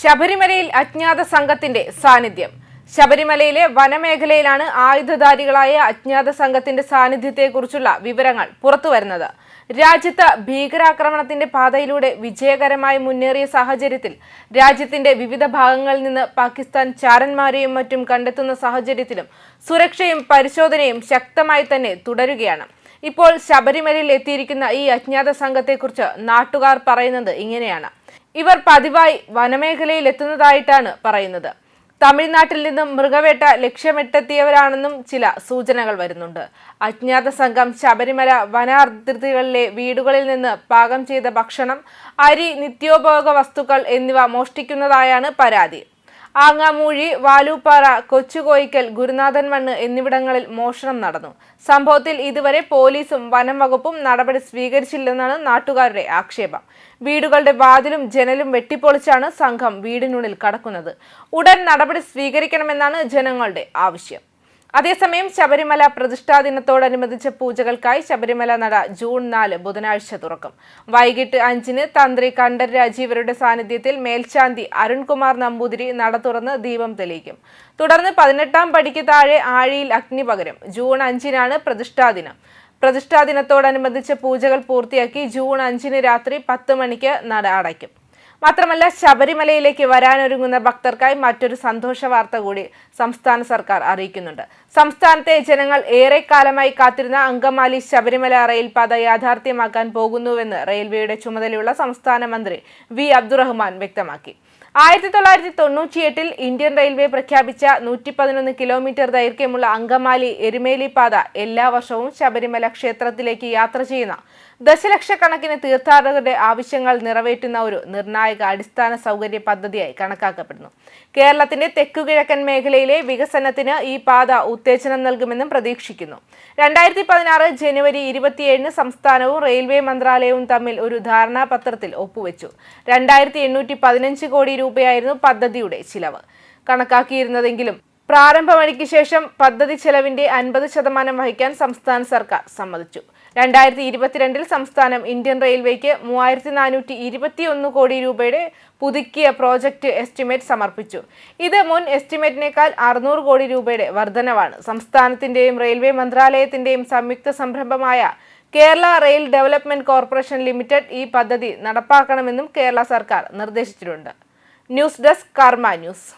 ശബരിമലയിൽ അജ്ഞാത സംഘത്തിന്റെ സാന്നിധ്യം. ശബരിമലയിലെ വനമേഖലയിലാണ് ആയുധധാരികളായ അജ്ഞാത സംഘത്തിന്റെ സാന്നിധ്യത്തെക്കുറിച്ചുള്ള വിവരങ്ങൾ പുറത്തുവരുന്നത്. രാജ്യത്ത് ഭീകരാക്രമണത്തിന്റെ പാതയിലൂടെ വിജയകരമായി മുന്നേറിയ സാഹചര്യത്തിൽ രാജ്യത്തിന്റെ വിവിധ ഭാഗങ്ങളിൽ നിന്ന് പാകിസ്ഥാൻ ചാരന്മാരെയും മറ്റും കണ്ടെത്തുന്ന സാഹചര്യത്തിലും സുരക്ഷയും പരിശോധനയും ശക്തമായി തന്നെ തുടരുകയാണ്. ഇപ്പോൾ ശബരിമലയിൽ എത്തിയിരിക്കുന്ന ഈ അജ്ഞാത സംഘത്തെക്കുറിച്ച് നാട്ടുകാർ പറയുന്നത് ഇങ്ങനെയാണ്. ഇവർ പതിവായി വനമേഖലയിൽ എത്തുന്നതായിട്ടാണ് പറയുന്നത്. തമിഴ്നാട്ടിൽ നിന്നും മൃഗവേട്ട ലക്ഷ്യമിട്ടെത്തിയവരാണെന്നും ചില സൂചനകൾ വരുന്നുണ്ട്. അജ്ഞാത സംഘം ശബരിമല വനാതിർത്തികളിലെ വീടുകളിൽ നിന്ന് പാകം ചെയ്ത ഭക്ഷണം അരി നിത്യോപയോഗ വസ്തുക്കൾ എന്നിവ മോഷ്ടിക്കുന്നതായാണ് പരാതി. ആങ്ങാമൂഴി വാലൂപ്പാറ കൊച്ചുകോയിക്കൽ ഗുരുനാഥൻ മണ്ണ് എന്നിവിടങ്ങളിൽ മോഷണം നടന്നു. സംഭവത്തിൽ ഇതുവരെ പോലീസും വനം വകുപ്പും നടപടി സ്വീകരിച്ചില്ലെന്നാണ് നാട്ടുകാരുടെ ആക്ഷേപം. വീടുകളുടെ വാതിലും ജനലും വെട്ടിപ്പൊളിച്ചാണ് സംഘം വീടിനുള്ളിൽ കടക്കുന്നത്. ഉടൻ നടപടി സ്വീകരിക്കണമെന്നാണ് ജനങ്ങളുടെ ആവശ്യം. അതേസമയം ശബരിമല പ്രതിഷ്ഠാ ദിനത്തോടനുബന്ധിച്ച പൂജകൾക്കായി ശബരിമല നട ജൂൺ നാല് ബുധനാഴ്ച തുറക്കും. വൈകിട്ട് അഞ്ചിന് തന്ത്രി കണ്ഠർ രാജീവരുടെ സാന്നിധ്യത്തിൽ മേൽശാന്തി അരുൺകുമാർ നമ്പൂതിരി നട തുറന്ന് ദീപം തെളിയിക്കും. തുടർന്ന് പതിനെട്ടാം പടിക്ക് താഴെ ആഴിയിൽ അഗ്നി പകരും. ജൂൺ അഞ്ചിനാണ് പ്രതിഷ്ഠാ ദിനം. പ്രതിഷ്ഠാ ദിനത്തോടനുബന്ധിച്ച് പൂജകൾ പൂർത്തിയാക്കി ജൂൺ അഞ്ചിന് രാത്രി പത്ത് മണിക്ക് നട അടയ്ക്കും. മാത്രമല്ല ശബരിമലയിലേക്ക് വരാനൊരുങ്ങുന്ന ഭക്തർക്കായി മറ്റൊരു സന്തോഷ വാർത്ത കൂടി സംസ്ഥാന സർക്കാർ അറിയിക്കുന്നുണ്ട്. സംസ്ഥാനത്തെ ജനങ്ങൾ ഏറെക്കാലമായി കാത്തിരുന്ന അങ്കമാലി ശബരിമല റെയിൽപാത യാഥാർത്ഥ്യമാക്കാൻ പോകുന്നുവെന്ന് റെയിൽവേയുടെ ചുമതലയുള്ള സംസ്ഥാന മന്ത്രി വി. അബ്ദുറഹ്മാൻ വ്യക്തമാക്കി. ആയിരത്തി തൊള്ളായിരത്തി തൊണ്ണൂറ്റിയെട്ടിൽ ഇന്ത്യൻ റെയിൽവേ പ്രഖ്യാപിച്ച നൂറ്റി പതിനൊന്ന് കിലോമീറ്റർ ദൈർഘ്യമുള്ള അങ്കമാലി എരുമേലി പാത എല്ലാ വർഷവും ശബരിമല ക്ഷേത്രത്തിലേക്ക് യാത്ര ചെയ്യുന്ന ദശലക്ഷക്കണക്കിന് തീർത്ഥാടകരുടെ ആവശ്യങ്ങൾ നിറവേറ്റുന്ന ഒരു നിർണായക അടിസ്ഥാന സൗകര്യ പദ്ധതിയായി കണക്കാക്കപ്പെടുന്നു. കേരളത്തിന്റെ തെക്കുകിഴക്കൻ മേഖലയിലെ വികസനത്തിന് ഈ പാത ഉത്തേജനം നൽകുമെന്നും പ്രതീക്ഷിക്കുന്നു. രണ്ടായിരത്തി പതിനാറ് ജനുവരി ഇരുപത്തിയേഴിന് സംസ്ഥാനവും റെയിൽവേ മന്ത്രാലയവും തമ്മിൽ ഒരു ധാരണാപത്രത്തിൽ ഒപ്പുവെച്ചു. രണ്ടായിരത്തി എണ്ണൂറ്റി പതിനഞ്ച് കോടി രൂപയായിരുന്നു പദ്ധതിയുടെ ചിലവ്. കണക്കാക്കിയിരുന്നതെങ്കിലും പ്രാരംഭ വഴിക്ക് ശേഷം പദ്ധതി ചെലവിന്റെ അൻപത് ശതമാനം വഹിക്കാൻ സംസ്ഥാന സർക്കാർ സമ്മതിച്ചു. രണ്ടായിരത്തി ഇരുപത്തിരണ്ടിൽ സംസ്ഥാനം ഇന്ത്യൻ റെയിൽവേക്ക് മൂവായിരത്തി നാനൂറ്റി ഇരുപത്തിയൊന്ന് കോടി രൂപയുടെ പുതുക്കിയ പ്രോജക്റ്റ് എസ്റ്റിമേറ്റ് സമർപ്പിച്ചു. ഇത് മുൻ എസ്റ്റിമേറ്റിനേക്കാൾ അറുന്നൂറ് കോടി രൂപയുടെ വർധനവാണ്. സംസ്ഥാനത്തിന്റെയും റെയിൽവേ മന്ത്രാലയത്തിന്റെയും സംയുക്ത സംരംഭമായ Kerala rail development corporation limited ഈ പദ്ധതി നടപ്പാക്കണമെന്നും കേരള സർക്കാർ നിർദ്ദേശിച്ചിട്ടുണ്ട്. News desk Karma news.